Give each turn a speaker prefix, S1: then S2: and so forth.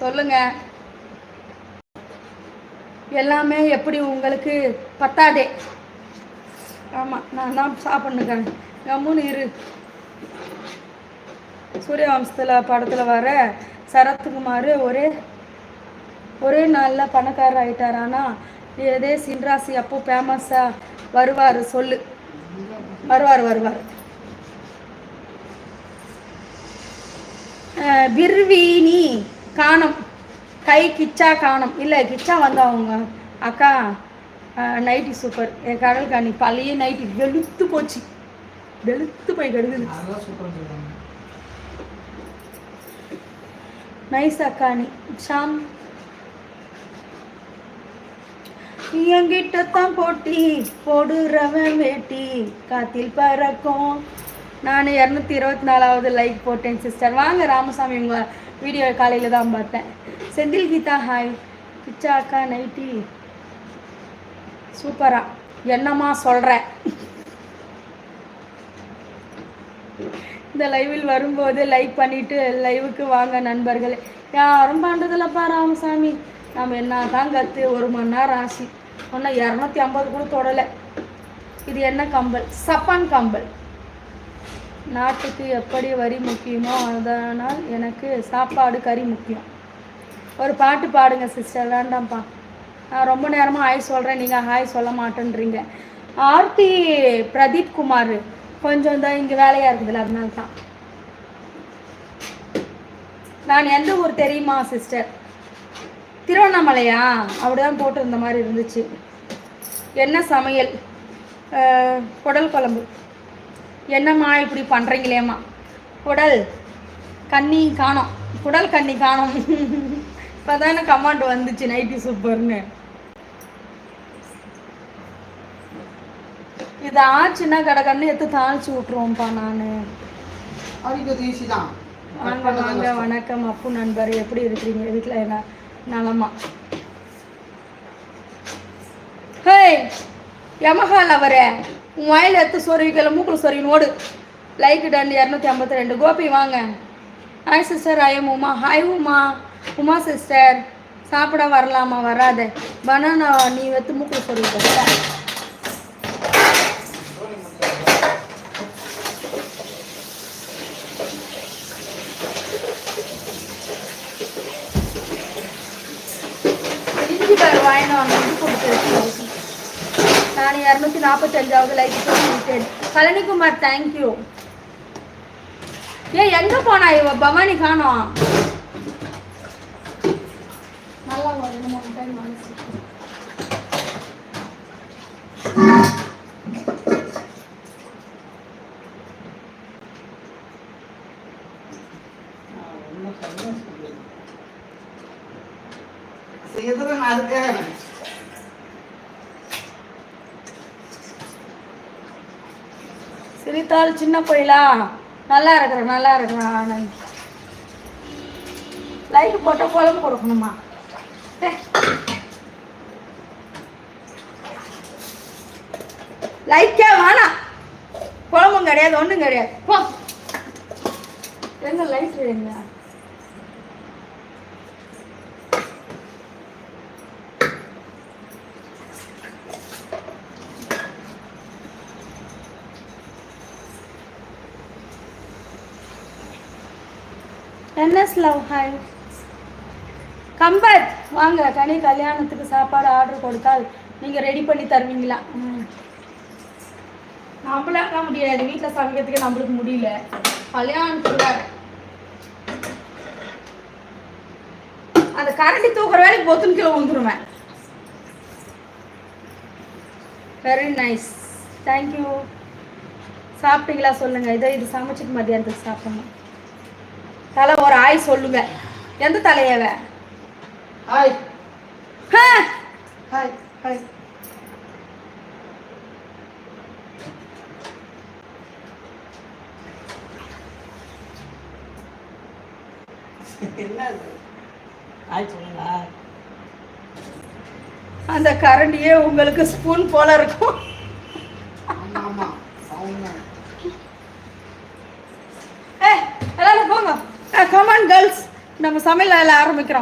S1: சொல்லுங்க. எல்லாமே எப்படி உங்களுக்கு பத்தாதே? ஆமாம் நான் தான் சாப்பிட்ணுக்கேன் கம்முன்னு இரு. சூரியவம்சத்தில் படத்தில் வர சரத்குமார் ஒரே ஒரே நாளில் பணக்காரர் ஆயிட்டார். ஆனால் இதே சின்ராசி அப்போ ஃபேமஸாக வருவார் சொல்லு. வருவார் வருவார். பிர்வீனி காணம். கை கிச்சா காணம். இல்லை கிச்சா வந்து அவங்க அக்கா நைட்டி சூப்பர் என் கடல் காணி பழைய நைட்டி வெளுத்து போச்சு. வெளுத்து போய் கெடுக்குது. நைஸ் அக்கானி ஷாம். என்கிட்ட தான் போட்டி போடுறவன் வேட்டி. காத்தில் பறக்கும். நான் இரநூத்தி இருபத்தி நாலாவது லைக் போட்டேன் சிஸ்டர் வாங்க ராமசாமி உங்கள் வீடியோ காலையில் தான் பார்த்தேன். செந்தில் கீதா ஹாய் பிச்சா அக்கா நைட்டி சூப்பரா என்னம்மா சொல்கிறேன் இந்த லைவில் வரும்போது லைக் பண்ணிட்டு லைவுக்கு வாங்க நண்பர்களே. யாரும் பண்ணுறதில்லப்பா ராமசாமி. நம்ம என்ன தான் கற்று ஒரு மணி நேரம் ஆச்சு. ஒன்றும் இரநூத்தி ஐம்பது கூட தொடலை. இது என்ன கம்பல்? சப்பான் கம்பல். நாட்டுக்கு எப்படி வரி முக்கியமோ அதனால் எனக்கு சாப்பாடு கறி முக்கியம். ஒரு பாட்டு பாடுங்க சிஸ்டர் வேண்டாம்ப்பா. நான் ரொம்ப நேரமாக ஹாய் சொல்கிறேன் நீங்கள் ஹாய் சொல்ல மாட்டேன்றீங்க. ஆர்த்தி பிரதீப் குமார். கொஞ்சம் தான் இங்கே வேலையாக இருக்குதுல்ல அதனால தான். நான் எந்த ஊர் தெரியுமா சிஸ்டர் திருவண்ணாமலையா? அப்படிதான் போட்டிருந்த மாதிரி இருந்துச்சு. என்ன சமையல்? குடல் குழம்பு. என்னம்மா இப்படி பண்ணுறீங்களேம்மா குடல் கண்ணி காணோம். குடல் கண்ணி காணோம். இப்போ தானே கமாண்ட் வந்துச்சு நைட்டி சூப்பர்னு இது ஆச்சுன்னா கடகன்னு எடுத்து தாளிச்சு விட்ருவோம்ப்பா நான். வாங்க வாங்க வணக்கம் அப்பு நண்பர். எப்படி இருக்கிறீங்க? வீட்டில் என்ன நலமா? ஹே யமஹால் அவரே. உன் வாயில் எடுத்து சொருவிக்கல மூக்கில் சொருவின்னு ஓடு. லைக் டன் இரநூத்தி ஐம்பத்தி ரெண்டு. கோபி வாங்க. Hi sister I'm Uma hi Uma Uma sister சாப்பிட வரலாமா? வராத. பனானா நீ எடுத்து மூக்கில் சொருவிக்க இஞ்சி பேர் நான் இரநூத்தி நாற்பத்தஞ்சாவது லைக் சொல்லிட்டேன் பழனிக்குமார் தேங்க்யூ ஏன் எங்க போனா இவ? பவானி காணோம். நல்லா ஒரு மூணு சிரித்தாள் சின்ன கோயிலா நல்லா இருக்கிறேன் நல்லா இருக்கிறேன் ஆனந்த். லைட் போட்டால் குழம்பு கொடுக்கணுமா? லைக்கே வேணாம் குழம்பும் கிடையாது ஒன்றும் கிடையாது. போ. எங்க லைட் எங்க என்எஸ் லவ் ஹாய் கம்பர் வாங்க கனி கல்யாணத்துக்கு சாப்பாடு ஆர்டர் கொடுத்தால் நீங்கள் ரெடி பண்ணி தருவீங்களா? ம். நம்மளாக்க முடியாது. வீட்டில் சமைக்கிறதுக்கு நம்மளுக்கு முடியல. கல்யாணத்துக்கு அந்த கரண்டி தூக்குற வேலைக்கு பொத்துன்னு கிலோ வந்துருவேன் வெரி நைஸ் தேங்க்யூ சாப்பிட்டீங்களா சொல்லுங்கள் இதோ இது சமைச்சிட்டு மதியானத்துக்கு சாப்பிடணும். தலை ஒரு ஆய் சொல்லுங்க. எந்த தலையவ
S2: ஹாய்! ஹாய் ஹாய்
S1: அந்த கரண்டியே உங்களுக்கு ஸ்பூன் போல இருக்கும்.
S2: ஆமா. ஆமா அவங்க
S1: ஏ எல்லாரும் போங்க கமான் கேர்ள்ஸ் நம்ம சமையல் வேலை ஆரம்பிக்கிறோம்.